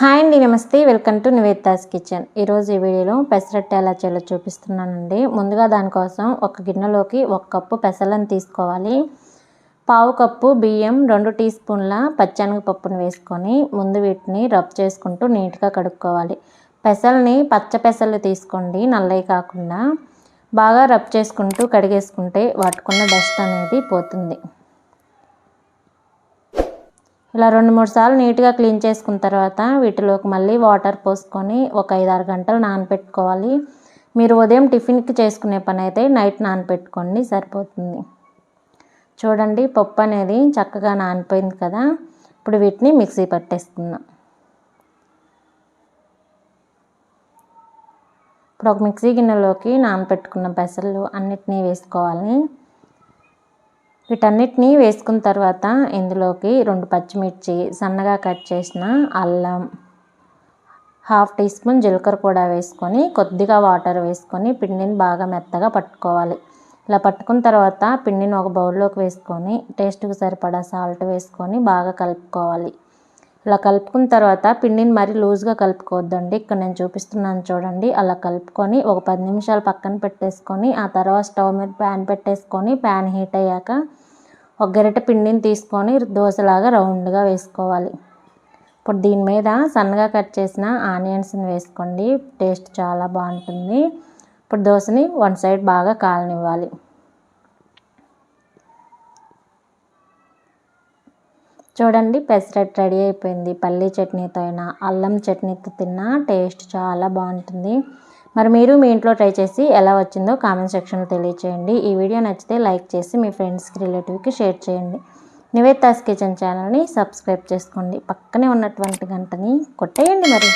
Hi అండి నమస్తే. Welcome to Nivetha's kitchen. ఈరోజు ఈ వీడియోలో పెసరట్టు ఎలా చేయాలో చూపిస్తున్నానండి. ముందుగా దానికోసం ఒక గిన్నెలోకి ఒక కప్పు పెసలను తీసుకోవాలి. పావు కప్పు బియ్యం రెండు టీ స్పూన్ల పచ్చనగపప్పును వేసుకొని ముందు వీటిని రబ్ చేసుకుంటూ నీట్గా కడుక్కోవాలి. పెసల్ని పచ్చ పెసలు తీసుకోండి నల్లవి కాకుండా. బాగా రబ్ చేసుకుంటూ కడిగేసుకుంటే వాటికున్న డస్ట్ అనేది పోతుంది. ఇలా రెండు మూడు సార్లు నీట్గా క్లీన్ చేసుకున్న తర్వాత వీటిలోకి మళ్ళీ వాటర్ పోసుకొని ఒక ఐదు ఆరు గంటలు నానబెట్టుకోవాలి మీరు ఉదయం టిఫిన్కి చేసుకునే పని అయితే నైట్ నానబెట్టుకోండి సరిపోతుంది. చూడండి పప్పు అనేది చక్కగా నానిపోయింది కదా. ఇప్పుడు వీటిని మిక్సీ పట్టేస్తున్నాం ఇప్పుడు ఒక మిక్సీ గిన్నెలోకి నానబెట్టుకున్న పెసలు అన్నిటినీ వేసుకోవాలి. వీటన్నిటిని వేసుకున్న తర్వాత ఇందులోకి రెండు పచ్చిమిర్చి సన్నగా కట్ చేసిన అల్లం హాఫ్ టీ స్పూన్ జీలకర్ర కూడా వేసుకొని కొద్దిగా వాటర్ వేసుకొని పిండిని బాగా మెత్తగా పట్టుకోవాలి. ఇలా పట్టుకున్న తర్వాత పిండిని ఒక బౌల్లోకి వేసుకొని టేస్ట్కి సరిపడా సాల్ట్ వేసుకొని బాగా కలుపుకోవాలి. ఇలా కలుపుకున్న తర్వాత పిండిని మరీ లూజ్గా కలుపుకోవద్దండి. ఇక్కడ నేను చూపిస్తున్నాను చూడండి. అలా కలుపుకొని ఒక పది నిమిషాలు పక్కన పెట్టేసుకొని ఆ తర్వాత స్టవ్ మీద ప్యాన్ పెట్టేసుకొని ప్యాన్ హీట్ అయ్యాక ఒక గరిట పిండిని తీసుకొని దోశలాగా రౌండ్గా వేసుకోవాలి. ఇప్పుడు దీని మీద సన్నగా కట్ చేసిన ఆనియన్స్ని వేసుకోండి. టేస్ట్ చాలా బాగుంటుంది. ఇప్పుడు దోశని వన్ సైడ్ బాగా కాలనివ్వాలి. చూడండి పెసరట్ రెడీ అయిపోయింది. పల్లీ చట్నీతో అయినా అల్లం చట్నీతో తిన్నా టేస్ట్ చాలా బాగుంటుంది. మరి మీరు మీ ఇంట్లో ట్రై చేసి ఎలా వచ్చిందో కామెంట్ సెక్షన్లో తెలియచేయండి. ఈ వీడియో నచ్చితే లైక్ చేసి మీ ఫ్రెండ్స్కి రిలేటివ్కి షేర్ చేయండి. నివేతాస్ కిచెన్ ఛానల్ని సబ్స్క్రైబ్ చేసుకోండి. పక్కనే ఉన్నటువంటి గంటని కొట్టేయండి మరి.